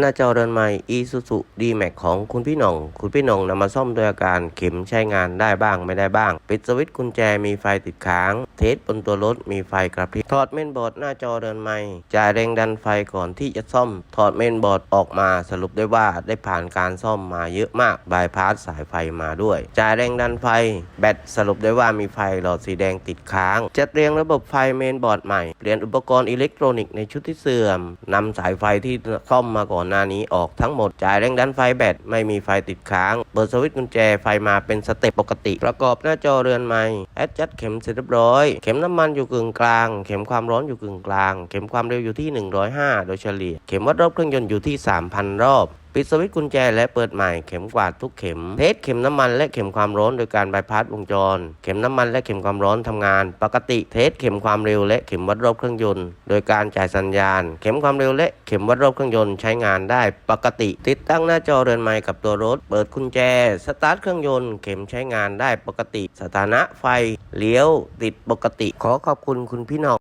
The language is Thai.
หน้าจอเรือนใหม่ Isuzu D-Max ของคุณพี่หน่อง คุณพี่หน่องนำมาซ่อมโดยอาการเข็มใช้งานได้บ้างไม่ได้บ้าง ปิดสวิตช์กุญแจมีไฟติดค้าง เทสบนตัวรถมีไฟกระพริบ ถอดเมนบอร์ดหน้าจอเรือนใหม่ จ่ายแรงดันไฟก่อนที่จะซ่อม ถอดเมนบอร์ดออกมาสรุปได้ว่าได้ผ่านการซ่อมมาเยอะมาก บายพาสสายไฟมาด้วย จ่ายแรงดันไฟ แบตสรุปได้ว่ามีไฟหลอดสีแดงติดค้าง จัดเรียงระบบไฟเมนบอร์ดใหม่ เปลี่ยนอุปกรณ์อิเล็กทรอนิกส์ในชุดที่เสื่อมนำสายไฟที่ซ่อมมาก่อนหน้านี้ออกทั้งหมด จ่ายแรงดันไฟแบตไม่มีไฟติดค้าง เปิดสวิตช์กุญแจไฟมาเป็นสเต็ปปกติ ประกอบหน้าจอเรือนใหม่แอดจัดเข็มเสร็จเรียบร้อย เข็มน้ำมันอยู่กึ่งกลาง เข็มความร้อนอยู่กึ่งกลาง เข็มความเร็วอยู่ที่ 105 โดยเฉลี่ย เข็มวัดรอบเครื่องยนต์อยู่ที่ 3,000 รอบปิดสวิตช์กุญแจและเปิดใหม่เข็มกวาดทุกเข็ม เทสเข็มน้ำมันและเข็มความร้อนโดยการบายพาสวงจร เข็มน้ำมันและเข็มความร้อนทำงาน ปกติเทสเข็มความเร็วและเข็มวัดรอบเครื่องยนต์ โดยการจ่ายสัญญาณ เข็มความเร็วและเข็มวัดรอบเครื่องยนต์ใช้งานได้ปกติ ติดตั้งหน้าจอเรือนไม้กับตัวรถ เปิดกุญแจ สตาร์ทเครื่องยนต์ เข็มใช้งานได้ปกติ สถานะไฟ เลี้ยว ติดปกติ ขอขอบคุณคุณพี่หนอง